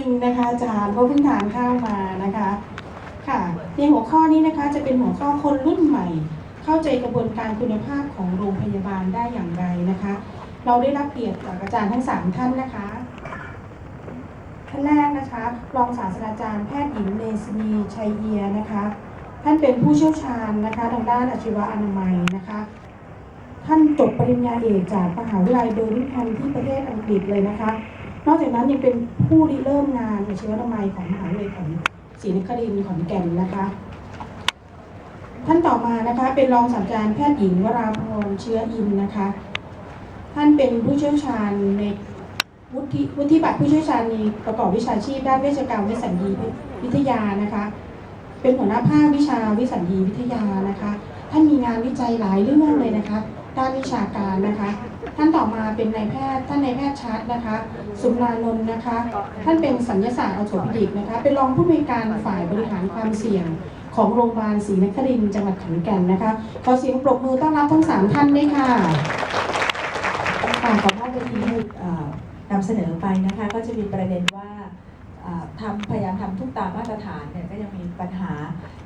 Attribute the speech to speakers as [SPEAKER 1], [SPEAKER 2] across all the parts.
[SPEAKER 1] ริงนะคะอาจารย์เพราะเพิ่งทานข้าวมานะคะ ค่ะในหัวข้อนี้นะคะจะเป็นหัวข้อคนรุ่นใหม่ เข้าใจกระบวนการคุณภาพของโรงพยาบาลได้อย่างไรนะคะ เราได้รับเกียรติจากอาจารย์ทั้งสามท่านนะคะท่านแรกนะคะรองศาสตราจารย์แพทย์หญิงเนสมีชัยเอียนะคะ ท่านเป็นผู้เชี่ยวชาญนะคะทางด้านอาชีวะอนามัยนะคะ ท่านจบปริญญาเอกจากมหาวิทยาลัยเบอร์มิงแฮมที่ประเทศอังกฤษเลยนะคะ นอกจากนั้นยังเป็นผู้ริเริ่มงานอาชีวะอนามัยของมหาวิทยาลัยของศรีนครินทร์ขอนแก่นนะคะ ท่านต่อมานะคะเป็นรองศาสตราจารย์แพทย์หญิงวราพรเชื้ออินนะคะ ท่านเป็นผู้เชี่ยวชาญในวุฒิวุฒิบัตรผู้เชี่ยวชาญในประกอบวิชาชีพด้านเวชกรรมวิสัญญีวิทยานะคะ เป็นหัวหน้าภาควิชาวิสัญญีวิทยานะคะ ท่านมีงานวิจัยหลายเรื่องเลยนะคะ ด้านวิชาการนะคะ ท่านต่อมาเป็นนายแพทย์ ท่านนายแพทย์ชัดนะคะ สุมนานนท์นะคะ ท่านเป็นสัญญาศาสตร์ออโถปิดิกนะคะ เป็นรองผู้อำนวยการฝ่ายบริหารความเสี่ยงของโรงพยาบาลศรีนครินทร์จังหวัดขอนแก่นนะคะ ขอเสียงปรบมือต้อนรับทั้งสามท่านด้วยค่ะ
[SPEAKER 2] ค่ะขอภาพเมื่อกี้นำเสนอไปนะคะ ก็จะมีประเด็นว่า ทำพยายามทำทุกตามมาตรฐานเนี่ยก็ยังมีปัญหา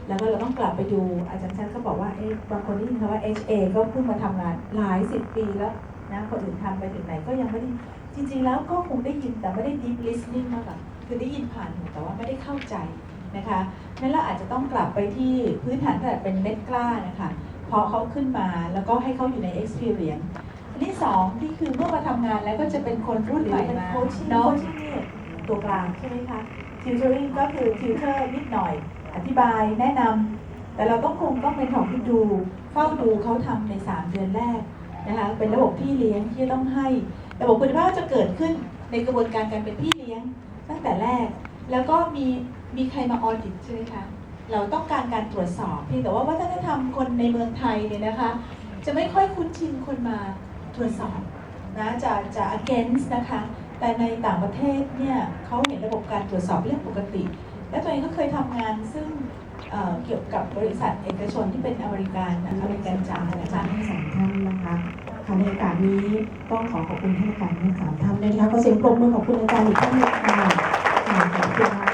[SPEAKER 2] แล้วก็เราต้องกลับไปดูอาจารย์ชันก็บอกว่าเอ๊ะบางคนได้ยินคำว่า HA ก็เพิ่งมาทำงานหลายสิบปีแล้วนะคนอื่นทำไปถึงไหนก็ยังไม่ได้จริง ๆ แล้วก็คงได้ยินแต่ไม่ได้ deep listening มากอะคือได้ยินผ่านหูแต่ว่าไม่ได้เข้าใจนะคะนั้นเราอาจจะต้องกลับไปที่พื้นฐานตั้งแต่เป็นเม็ดกล้านะคะพอเขาขึ้นมาแล้วก็ให้เขาอยู่ใน experience อันที่สองที่คือเมื่อมาทำงานแล้วก็จะเป็นคนรุ่นใหม่มาเนาะ ตัวกลางใช่ไหมคะ tutoring ก็คือ tutor นิดหน่อย อธิบายแนะนำ แต่เราต้องคงต้องเป็นของที่ดู เฝ้าดูเขาทำใน 3 เดือนแรกนะคะเป็นระบบพี่เลี้ยงที่ต้องให้ ระบบคุณภาพจะเกิดขึ้นในกระบวนการการเป็นพี่เลี้ยงตั้งแต่แรก แล้วก็มีมีใครมาออดิตใช่ไหมคะ เราต้องการการตรวจสอบเพียงแต่ว่าวัฒนธรรมคนในเมืองไทยเนี่ยนะคะ จะไม่ค่อยคุ้นชินคนมาตรวจสอบนะจะจะ against นะคะ แต่ในต่างประเทศเนี่ยเขาเห็นระบบการตรวจสอบเรื่องปกติ และตัวเองก็เคยทำงานซึ่งเเกี่ยวกับบริษัทเอกชนที่เป็นอเมริกันนะอเมริกันจ๋า
[SPEAKER 1] อา
[SPEAKER 2] นะ
[SPEAKER 1] จา
[SPEAKER 2] คะ
[SPEAKER 1] รย์ทั้งสามท่านนะคะค่ะในโอกาสนี้ต้องขอขอบคุณท่านอาจารย์ทั้งสามท่านด้วยนะคะขอเสียงปรบมือขอบคุณอาจารย์อีกครั้งหนึงค่งค่ะขอบคุณค่ะ